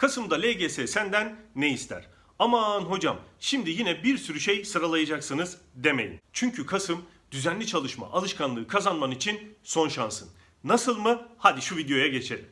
Kasım'da LGS senden ne ister? Aman hocam şimdi yine bir sürü şey sıralayacaksınız demeyin. Çünkü Kasım düzenli çalışma alışkanlığı kazanman için son şansın. Nasıl mı? Hadi şu videoya geçelim.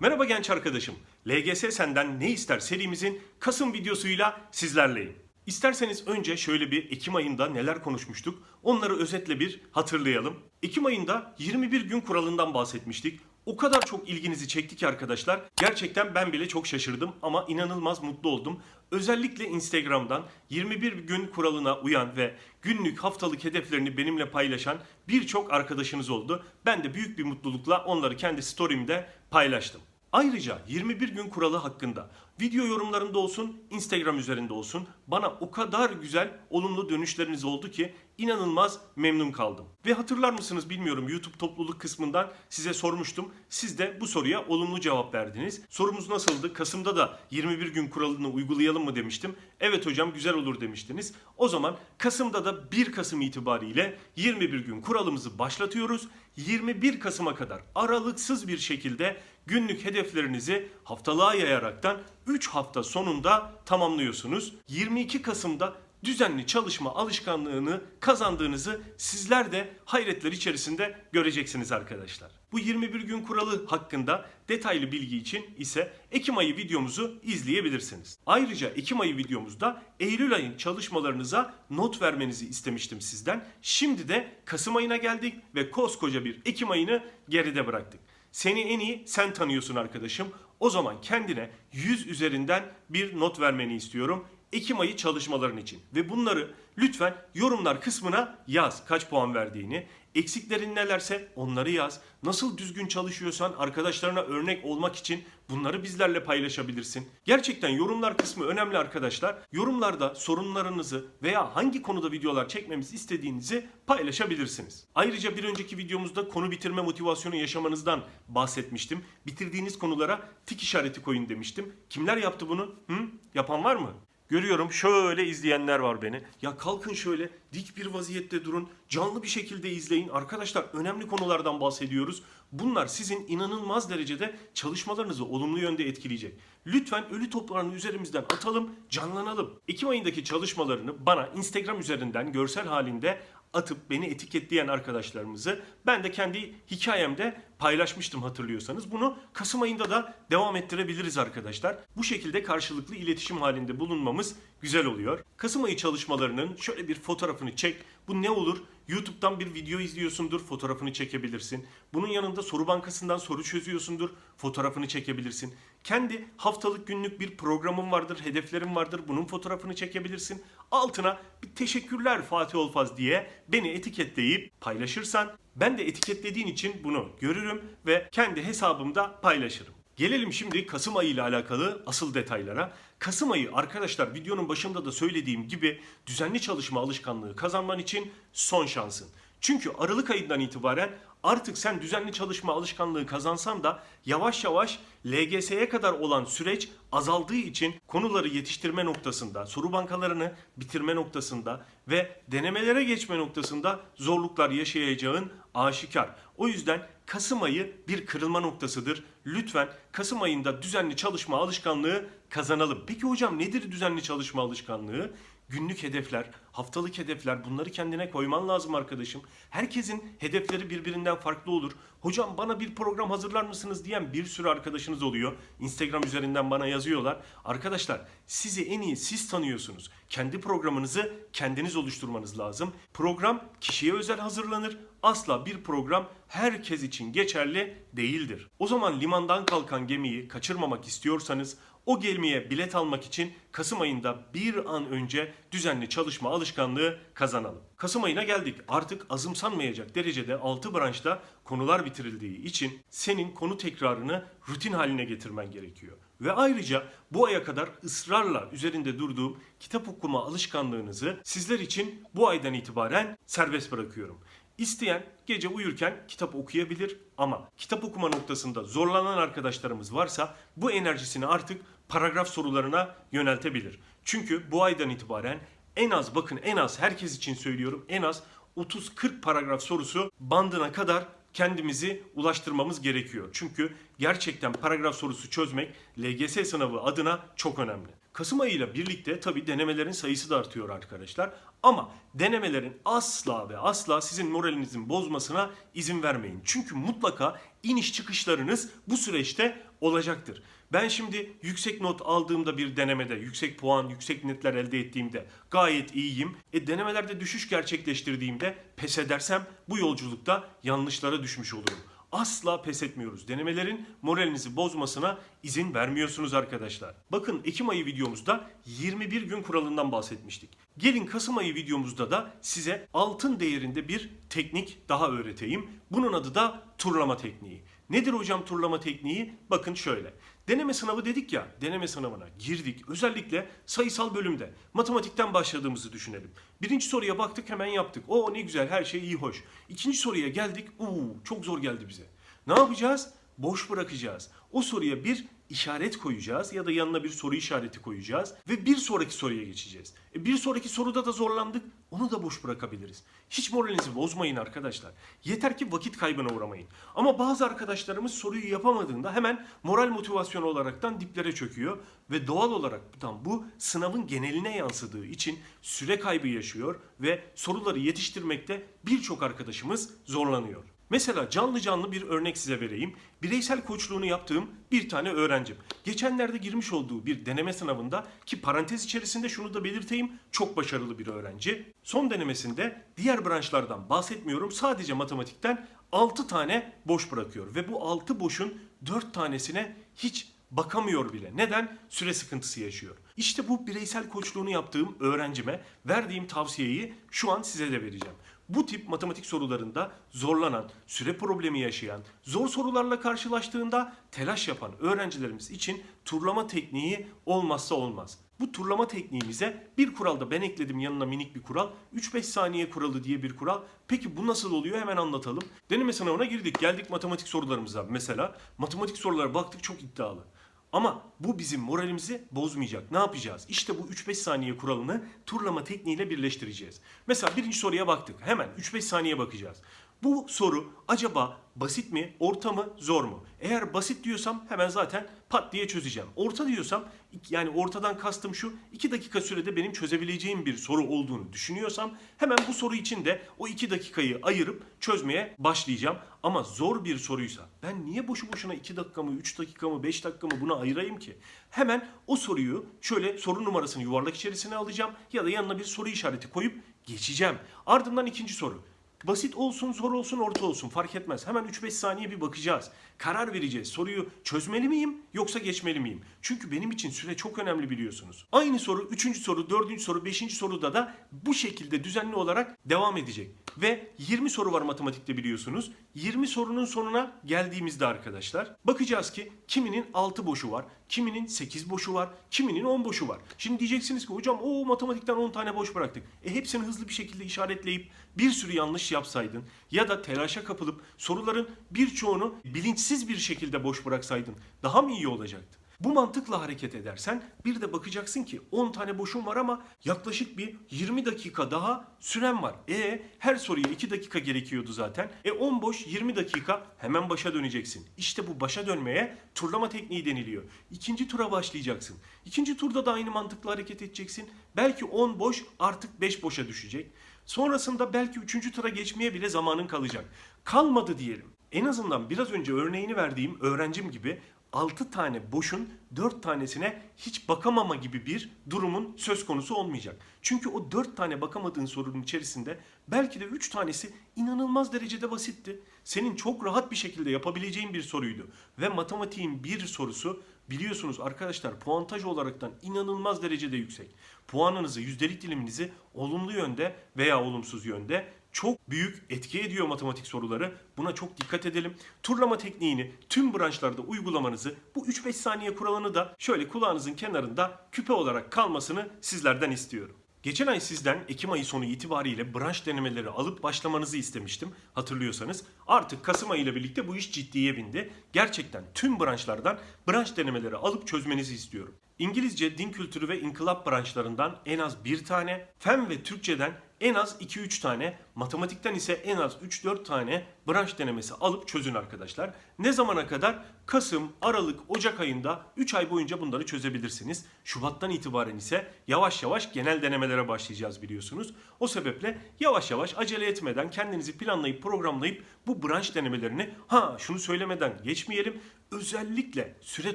Merhaba genç arkadaşım. LGS senden ne ister serimizin Kasım videosuyla sizlerleyim. İsterseniz önce şöyle bir Ekim ayında neler konuşmuştuk onları özetle bir hatırlayalım. Ekim ayında 21 gün kuralından bahsetmiştik. O kadar çok ilginizi çekti ki arkadaşlar. Gerçekten ben bile çok şaşırdım ama inanılmaz mutlu oldum. Özellikle Instagram'dan 21 gün kuralına uyan ve günlük haftalık hedeflerini benimle paylaşan birçok arkadaşınız oldu. Ben de büyük bir mutlulukla onları kendi story'imde paylaştım. Ayrıca 21 gün kuralı hakkında video yorumlarında olsun, Instagram üzerinde olsun bana o kadar güzel olumlu dönüşleriniz oldu ki inanılmaz memnun kaldım. Ve hatırlar mısınız bilmiyorum YouTube topluluk kısmından size sormuştum. Siz de bu soruya olumlu cevap verdiniz. Sorumuz nasıldı? Kasım'da da 21 gün kuralını uygulayalım mı demiştim. Evet hocam güzel olur demiştiniz. O zaman Kasım'da da 1 Kasım itibariyle 21 gün kuralımızı başlatıyoruz. 21 Kasım'a kadar aralıksız bir şekilde günlük hedeflerinizi haftalığa yayaraktan 3 hafta sonunda tamamlıyorsunuz. 22 Kasım'da düzenli çalışma alışkanlığını kazandığınızı sizler de hayretler içerisinde göreceksiniz arkadaşlar. Bu 21 gün kuralı hakkında detaylı bilgi için ise Ekim ayı videomuzu izleyebilirsiniz. Ayrıca Ekim ayı videomuzda Eylül ayın çalışmalarınıza not vermenizi istemiştim sizden. Şimdi de Kasım ayına geldik ve koskoca bir Ekim ayını geride bıraktık. Seni en iyi sen tanıyorsun arkadaşım. O zaman kendine 100 üzerinden bir not vermeni istiyorum. Ekim ayı çalışmaların için. Ve bunları lütfen yorumlar kısmına yaz kaç puan verdiğini. Eksiklerin nelerse onları yaz. Nasıl düzgün çalışıyorsan arkadaşlarına örnek olmak için bunları bizlerle paylaşabilirsin. Gerçekten yorumlar kısmı önemli arkadaşlar. Yorumlarda sorunlarınızı veya hangi konuda videolar çekmemizi istediğinizi paylaşabilirsiniz. Ayrıca bir önceki videomuzda konu bitirme motivasyonu yaşamanızdan bahsetmiştim. Bitirdiğiniz konulara tik işareti koyun demiştim. Kimler yaptı bunu? Hı? Yapan var mı? Görüyorum şöyle izleyenler var beni. Ya kalkın şöyle dik bir vaziyette durun. Canlı bir şekilde izleyin. Arkadaşlar önemli konulardan bahsediyoruz. Bunlar sizin inanılmaz derecede çalışmalarınızı olumlu yönde etkileyecek. Lütfen ölü toprağını üzerimizden atalım, canlanalım. Ekim ayındaki çalışmalarını bana Instagram üzerinden görsel halinde atıp beni etiketleyen arkadaşlarımızı ben de kendi hikayemde paylaşmıştım hatırlıyorsanız. Bunu Kasım ayında da devam ettirebiliriz arkadaşlar. Bu şekilde karşılıklı iletişim halinde bulunmamız güzel oluyor. Kasım ayı çalışmalarının şöyle bir fotoğrafını çek. Bu ne olur? YouTube'dan bir video izliyorsundur, fotoğrafını çekebilirsin. Bunun yanında soru bankasından soru çözüyorsundur, fotoğrafını çekebilirsin. Kendi haftalık günlük bir programın vardır, hedeflerin vardır, bunun fotoğrafını çekebilirsin. Altına bir teşekkürler Fatih Olfaz diye beni etiketleyip paylaşırsan ben de etiketlediğin için bunu görürüm ve kendi hesabımda paylaşırım. Gelelim şimdi Kasım ayı ile alakalı asıl detaylara. Kasım ayı arkadaşlar videonun başında da söylediğim gibi düzenli çalışma alışkanlığı kazanman için son şansın. Çünkü Aralık ayından itibaren artık sen düzenli çalışma alışkanlığı kazansan da yavaş yavaş LGS'ye kadar olan süreç azaldığı için konuları yetiştirme noktasında, soru bankalarını bitirme noktasında ve denemelere geçme noktasında zorluklar yaşayacağın aşikar. O yüzden Kasım ayı bir kırılma noktasıdır. Lütfen Kasım ayında düzenli çalışma alışkanlığı kazanalım. Peki hocam nedir düzenli çalışma alışkanlığı? Günlük hedefler, haftalık hedefler bunları kendine koyman lazım arkadaşım. Herkesin hedefleri birbirinden farklı olur. Hocam bana bir program hazırlar mısınız diyen bir sürü arkadaşınız oluyor. Instagram üzerinden bana yazıyorlar. Arkadaşlar sizi en iyi siz tanıyorsunuz. Kendi programınızı kendiniz oluşturmanız lazım. Program kişiye özel hazırlanır. Asla bir program herkes için geçerli değildir. O zaman limandan kalkan gemiyi kaçırmamak istiyorsanız o gemiye bilet almak için Kasım ayında bir an önce düzenli çalışma alışkanlığı kazanalım. Kasım ayına geldik. Artık azımsanmayacak derecede 6 branşta konular bitirildiği için senin konu tekrarını rutin haline getirmen gerekiyor. Ve ayrıca bu aya kadar ısrarla üzerinde durduğum kitap okuma alışkanlığınızı sizler için bu aydan itibaren serbest bırakıyorum. İsteyen gece uyurken kitap okuyabilir ama kitap okuma noktasında zorlanan arkadaşlarımız varsa bu enerjisini artık paragraf sorularına yöneltebilir. Çünkü bu aydan itibaren en az bakın en az herkes için söylüyorum en az 30-40 paragraf sorusu bandına kadar kendimizi ulaştırmamız gerekiyor. Çünkü gerçekten paragraf sorusu çözmek LGS sınavı adına çok önemli. Kasım ayıyla birlikte tabii denemelerin sayısı da artıyor arkadaşlar. Ama denemelerin asla ve asla sizin moralinizin bozmasına izin vermeyin. Çünkü mutlaka iniş çıkışlarınız bu süreçte olacaktır. Ben şimdi yüksek not aldığımda bir denemede, yüksek puan, yüksek netler elde ettiğimde gayet iyiyim. E denemelerde düşüş gerçekleştirdiğimde pes edersem bu yolculukta yanlışlara düşmüş olurum. Asla pes etmiyoruz. Denemelerin moralinizi bozmasına izin vermiyorsunuz arkadaşlar. Bakın Ekim ayı videomuzda 21 gün kuralından bahsetmiştik. Gelin Kasım ayı videomuzda da size altın değerinde bir teknik daha öğreteyim. Bunun adı da turlama tekniği. Nedir hocam turlama tekniği? Bakın şöyle. Deneme sınavı dedik ya, deneme sınavına girdik. Özellikle sayısal bölümde matematikten başladığımızı düşünelim. Birinci soruya baktık hemen yaptık. O ne güzel her şey iyi hoş. İkinci soruya geldik. Uuu çok zor geldi bize. Ne yapacağız? Boş bırakacağız. O soruya bir işaret koyacağız ya da yanına bir soru işareti koyacağız ve bir sonraki soruya geçeceğiz. E bir sonraki soruda da zorlandık. Onu da boş bırakabiliriz. Hiç moralinizi bozmayın arkadaşlar. Yeter ki vakit kaybına uğramayın. Ama bazı arkadaşlarımız soruyu yapamadığında hemen moral motivasyonu olaraktan diplere çöküyor ve doğal olarak bu sınavın geneline yansıdığı için süre kaybı yaşıyor ve soruları yetiştirmekte birçok arkadaşımız zorlanıyor. Mesela canlı canlı bir örnek size vereyim. Bireysel koçluğunu yaptığım bir tane öğrencim. Geçenlerde girmiş olduğu bir deneme sınavında ki parantez içerisinde şunu da belirteyim çok başarılı bir öğrenci. Son denemesinde diğer branşlardan bahsetmiyorum sadece matematikten 6 tane boş bırakıyor. Ve bu 6 boşun 4 tanesine hiç bakamıyor bile. Neden? Süre sıkıntısı yaşıyor. İşte bu bireysel koçluğunu yaptığım öğrencime verdiğim tavsiyeyi şu an size de vereceğim. Bu tip matematik sorularında zorlanan, süre problemi yaşayan, zor sorularla karşılaştığında telaş yapan öğrencilerimiz için turlama tekniği olmazsa olmaz. Bu turlama tekniğimize bir kural da ben ekledim yanına minik bir kural. 3-5 saniye kuralı diye bir kural. Peki bu nasıl oluyor hemen anlatalım. Deneme sınavına girdik geldik matematik sorularımıza. Mesela matematik sorulara baktık çok iddialı. Ama bu bizim moralimizi bozmayacak. Ne yapacağız? İşte bu 3-5 saniye kuralını turlama tekniğiyle birleştireceğiz. Mesela birinci soruya baktık. Hemen 3-5 saniye bakacağız. Bu soru acaba basit mi, orta mı, zor mu? Eğer basit diyorsam hemen zaten pat diye çözeceğim. Orta diyorsam yani ortadan kastım şu 2 dakika sürede benim çözebileceğim bir soru olduğunu düşünüyorsam hemen bu soru için de o 2 dakikayı ayırıp çözmeye başlayacağım. Ama zor bir soruysa ben niye boşu boşuna 2 dakika mı, 3 dakika mı, 5 dakika mı buna ayırayım ki? Hemen o soruyu şöyle soru numarasını yuvarlak içerisine alacağım ya da yanına bir soru işareti koyup geçeceğim. Ardından ikinci soru. Basit olsun, zor olsun, orta olsun fark etmez. Hemen 3-5 saniye bir bakacağız. Karar vereceğiz. Soruyu çözmeli miyim yoksa geçmeli miyim? Çünkü benim için süre çok önemli biliyorsunuz. Aynı soru 3. soru, 4. soru, 5. soruda da bu şekilde düzenli olarak devam edecek. Ve 20 soru var matematikte biliyorsunuz. 20 sorunun sonuna geldiğimizde arkadaşlar bakacağız ki kiminin 6 boşu var, kiminin 8 boşu var, kiminin 10 boşu var. Şimdi diyeceksiniz ki hocam o matematikten 10 tane boş bıraktık. E hepsini hızlı bir şekilde işaretleyip bir sürü yanlış yapsaydın ya da telaşa kapılıp soruların birçoğunu bilinçsiz bir şekilde boş bıraksaydın daha mı iyi olacaktı? Bu mantıkla hareket edersen bir de bakacaksın ki 10 tane boşum var ama yaklaşık bir 20 dakika daha süren var. E her soruya 2 dakika gerekiyordu zaten. E 10 boş 20 dakika hemen başa döneceksin. İşte bu başa dönmeye turlama tekniği deniliyor. İkinci tura başlayacaksın. İkinci turda da aynı mantıkla hareket edeceksin. Belki 10 boş artık 5 boşa düşecek. Sonrasında belki 3. tura geçmeye bile zamanın kalacak. Kalmadı diyelim. En azından biraz önce örneğini verdiğim öğrencim gibi 6 tane boşun 4 tanesine hiç bakamama gibi bir durumun söz konusu olmayacak. Çünkü o 4 tane bakamadığın sorunun içerisinde belki de 3 tanesi inanılmaz derecede basitti. Senin çok rahat bir şekilde yapabileceğin bir soruydu. Ve matematiğin bir sorusu biliyorsunuz arkadaşlar puantaj olaraktan inanılmaz derecede yüksek. Puanınızı, yüzdelik diliminizi olumlu yönde veya olumsuz yönde çok büyük etki ediyor matematik soruları. Buna çok dikkat edelim. Turlama tekniğini tüm branşlarda uygulamanızı, bu 3-5 saniye kuralını da şöyle kulağınızın kenarında küpe olarak kalmasını sizlerden istiyorum. Geçen ay sizden Ekim ayı sonu itibariyle branş denemeleri alıp başlamanızı istemiştim hatırlıyorsanız. Artık Kasım ayı ile birlikte bu iş ciddiye bindi. Gerçekten tüm branşlardan branş denemeleri alıp çözmenizi istiyorum. İngilizce, din kültürü ve inkılap branşlarından en az bir tane, fen ve Türkçeden en az 2-3 tane, matematikten ise en az 3-4 tane branş denemesi alıp çözün arkadaşlar. Ne zamana kadar? Kasım, Aralık, Ocak ayında 3 ay boyunca bunları çözebilirsiniz. Şubattan itibaren ise yavaş yavaş genel denemelere başlayacağız biliyorsunuz. O sebeple yavaş yavaş acele etmeden kendinizi planlayıp programlayıp bu branş denemelerini ha şunu söylemeden geçmeyelim özellikle süre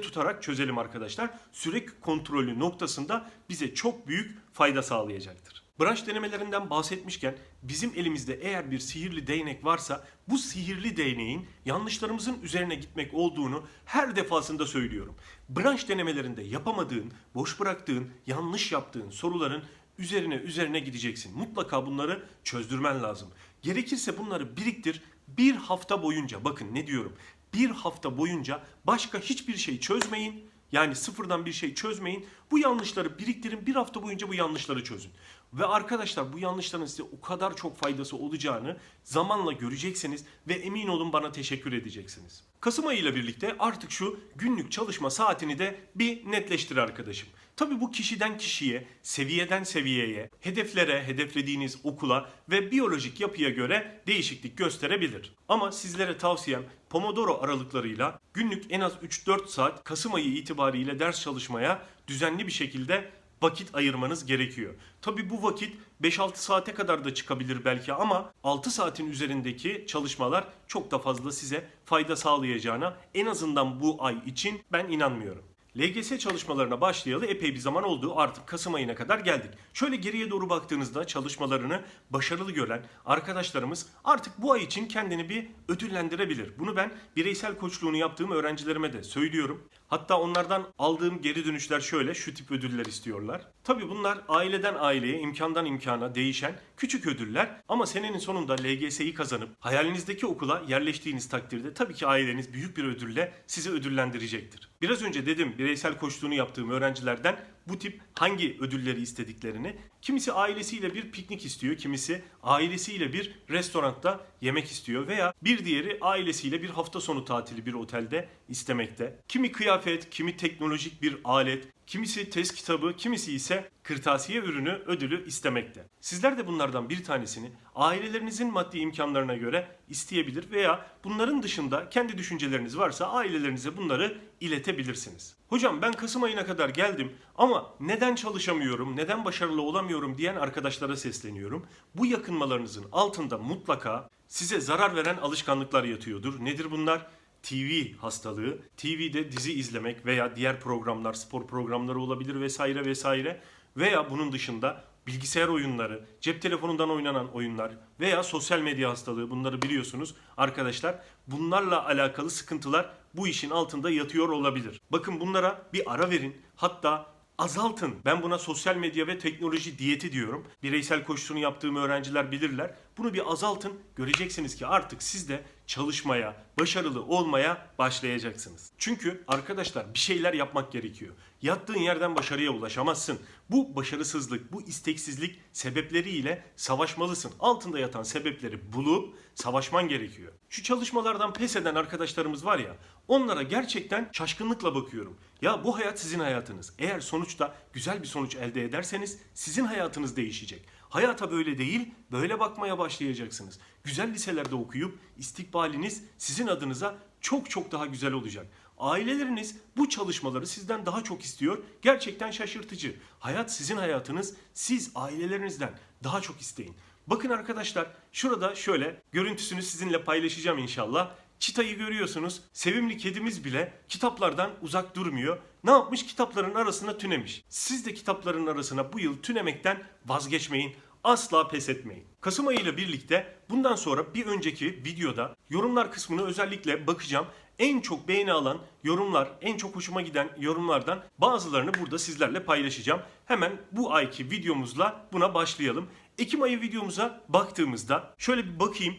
tutarak çözelim arkadaşlar. Süre kontrolü noktasında bize çok büyük fayda sağlayacaktır. Branş denemelerinden bahsetmişken bizim elimizde eğer bir sihirli değnek varsa bu sihirli değneğin yanlışlarımızın üzerine gitmek olduğunu her defasında söylüyorum. Branş denemelerinde yapamadığın, boş bıraktığın, yanlış yaptığın soruların üzerine üzerine gideceksin. Mutlaka bunları çözdürmen lazım. Gerekirse bunları biriktir bir hafta boyunca bakın ne diyorum bir hafta boyunca başka hiçbir şey çözmeyin. Yani sıfırdan bir şey çözmeyin. Bu yanlışları biriktirin. Bir hafta boyunca bu yanlışları çözün. Ve arkadaşlar bu yanlışların size o kadar çok faydası olacağını zamanla göreceksiniz ve emin olun bana teşekkür edeceksiniz. Kasım ayı ile birlikte artık şu günlük çalışma saatini de bir netleştir arkadaşım. Tabii bu kişiden kişiye, seviyeden seviyeye, hedeflere, hedeflediğiniz okula ve biyolojik yapıya göre değişiklik gösterebilir. Ama sizlere tavsiyem Pomodoro aralıklarıyla günlük en az 3-4 saat Kasım ayı itibariyle ders çalışmaya düzenli bir şekilde vakit ayırmanız gerekiyor. Tabi bu vakit 5-6 saate kadar da çıkabilir belki ama 6 saatin üzerindeki çalışmalar çok da fazla size fayda sağlayacağına en azından bu ay için ben inanmıyorum. LGS çalışmalarına başlayalı epey bir zaman oldu. Artık Kasım ayına kadar geldik. Şöyle geriye doğru baktığınızda çalışmalarını başarılı gören arkadaşlarımız artık bu ay için kendini bir ödüllendirebilir. Bunu ben bireysel koçluğunu yaptığım öğrencilerime de söylüyorum. Hatta onlardan aldığım geri dönüşler şöyle şu tip ödüller istiyorlar. Tabi bunlar aileden aileye, imkandan imkana değişen küçük ödüller ama senenin sonunda LGS'yi kazanıp hayalinizdeki okula yerleştiğiniz takdirde tabii ki aileniz büyük bir ödülle sizi ödüllendirecektir. Biraz önce dedim bireysel koçluğunu yaptığım öğrencilerden bu tip hangi ödülleri istediklerini. Kimisi ailesiyle bir piknik istiyor, kimisi ailesiyle bir restoranda yemek istiyor veya bir diğeri ailesiyle bir hafta sonu tatili bir otelde istemekte. Kimi kıyafet, kimi teknolojik bir alet, kimisi test kitabı, kimisi ise kırtasiye ürünü ödülü istemekte. Sizler de bunlardan bir tanesini ailelerinizin maddi imkanlarına göre isteyebilir veya bunların dışında kendi düşünceleriniz varsa ailelerinize bunları iletebilirsiniz. Hocam ben Kasım ayına kadar geldim ama neden çalışamıyorum, neden başarılı olamıyorum diyen arkadaşlara sesleniyorum. Bu yakınmalarınızın altında mutlaka size zarar veren alışkanlıklar yatıyordur. Nedir bunlar? TV hastalığı, TV'de dizi izlemek veya diğer programlar, spor programları olabilir vesaire vesaire veya bunun dışında bilgisayar oyunları, cep telefonundan oynanan oyunlar veya sosyal medya hastalığı bunları biliyorsunuz arkadaşlar. Bunlarla alakalı sıkıntılar bu işin altında yatıyor olabilir. Bakın bunlara bir ara verin. Hatta azaltın. Ben buna sosyal medya ve teknoloji diyeti diyorum. Bireysel koşusunu yaptığım öğrenciler bilirler. Bunu bir azaltın. Göreceksiniz ki artık siz de çalışmaya, başarılı olmaya başlayacaksınız. Çünkü arkadaşlar bir şeyler yapmak gerekiyor. Yattığın yerden başarıya ulaşamazsın. Bu başarısızlık, bu isteksizlik sebepleriyle savaşmalısın. Altında yatan sebepleri bulup savaşman gerekiyor. Şu çalışmalardan pes eden arkadaşlarımız var ya, onlara gerçekten şaşkınlıkla bakıyorum. Ya bu hayat sizin hayatınız. Eğer sonuçta güzel bir sonuç elde ederseniz sizin hayatınız değişecek. Hayata böyle değil, böyle bakmaya başlayacaksınız. Güzel liselerde okuyup istikbaliniz sizin adınıza çok çok daha güzel olacak. Aileleriniz bu çalışmaları sizden daha çok istiyor. Gerçekten şaşırtıcı. Hayat sizin hayatınız. Siz ailelerinizden daha çok isteyin. Bakın arkadaşlar şurada şöyle görüntüsünü sizinle paylaşacağım inşallah. Çitayı görüyorsunuz. Sevimli kedimiz bile kitaplardan uzak durmuyor. Ne yapmış? Kitapların arasına tünemiş. Siz de kitapların arasına bu yıl tünemekten vazgeçmeyin. Asla pes etmeyin. Kasım ayı ile birlikte bundan sonra bir önceki videoda yorumlar kısmını özellikle bakacağım. En çok beğeni alan yorumlar, en çok hoşuma giden yorumlardan bazılarını burada sizlerle paylaşacağım. Hemen bu ayki videomuzla buna başlayalım. Ekim ayı videomuza baktığımızda şöyle bir bakayım.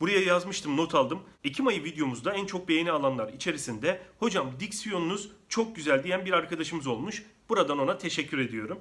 Buraya yazmıştım, not aldım. Ekim ayı videomuzda en çok beğeni alanlar içerisinde hocam diksiyonunuz çok güzel diyen bir arkadaşımız olmuş. Buradan ona teşekkür ediyorum.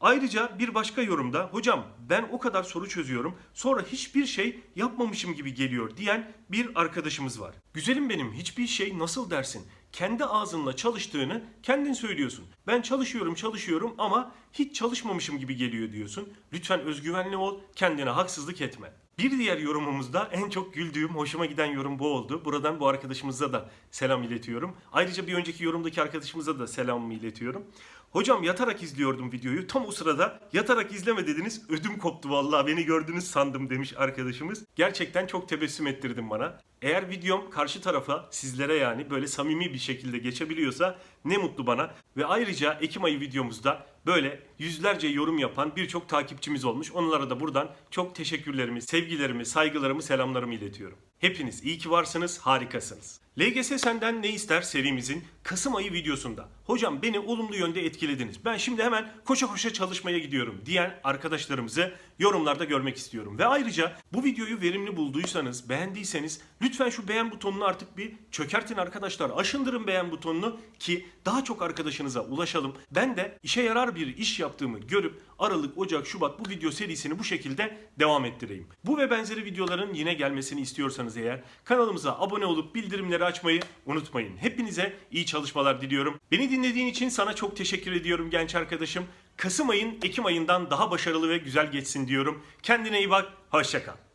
Ayrıca bir başka yorumda hocam ben o kadar soru çözüyorum sonra hiçbir şey yapmamışım gibi geliyor diyen bir arkadaşımız var. Güzelim benim hiçbir şey nasıl dersin? kendi ağzınla çalıştığını kendin söylüyorsun. Ben çalışıyorum çalışıyorum ama hiç çalışmamışım gibi geliyor diyorsun. Lütfen özgüvenli ol, kendine haksızlık etme. Bir diğer yorumumuzda en çok güldüğüm, hoşuma giden yorum bu oldu. Buradan bu arkadaşımıza da selam iletiyorum. Ayrıca bir önceki yorumdaki arkadaşımıza da selamımı iletiyorum. Hocam yatarak izliyordum videoyu. Tam o sırada yatarak izleme dediniz. Ödüm koptu vallahi beni gördünüz sandım demiş arkadaşımız. Gerçekten çok tebessüm ettirdin bana. Eğer videom karşı tarafa sizlere yani böyle samimi bir şekilde geçebiliyorsa ne mutlu bana. Ve ayrıca Ekim ayı videomuzda böyle yüzlerce yorum yapan birçok takipçimiz olmuş. Onlara da buradan çok teşekkürlerimi, sevgilerimi, saygılarımı, selamlarımı iletiyorum. Hepiniz iyi ki varsınız, harikasınız. LGS senden ne ister serimizin Kasım ayı videosunda. Hocam beni olumlu yönde etkilediniz. Ben şimdi hemen koşa koşa çalışmaya gidiyorum diyen arkadaşlarımızı yorumlarda görmek istiyorum. Ve ayrıca bu videoyu verimli bulduysanız, beğendiyseniz lütfen şu beğen butonunu artık bir çökertin arkadaşlar. Aşındırın beğen butonunu ki daha çok arkadaşınıza ulaşalım. Ben de işe yarar bir iş yaptığımı görüp Aralık, Ocak, Şubat bu video serisini bu şekilde devam ettireyim. Bu ve benzeri videoların yine gelmesini istiyorsanız eğer kanalımıza abone olup bildirimleri açmayı unutmayın. Hepinize iyi çalışmalar diliyorum. Beni dinlediğin için sana çok teşekkür ediyorum genç arkadaşım. Kasım ayın Ekim ayından daha başarılı ve güzel geçsin diyorum. Kendine iyi bak, hoşça kal.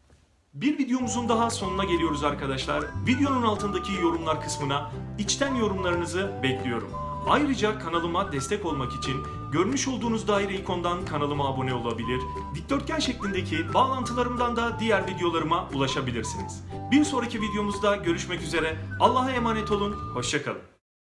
Bir videomuzun daha sonuna geliyoruz arkadaşlar. Videonun altındaki yorumlar kısmına içten yorumlarınızı bekliyorum. Ayrıca kanalıma destek olmak için görmüş olduğunuz daire ikondan kanalıma abone olabilir. Dikdörtgen şeklindeki bağlantılarımdan da diğer videolarıma ulaşabilirsiniz. Bir sonraki videomuzda görüşmek üzere. Allah'a emanet olun. Hoşçakalın.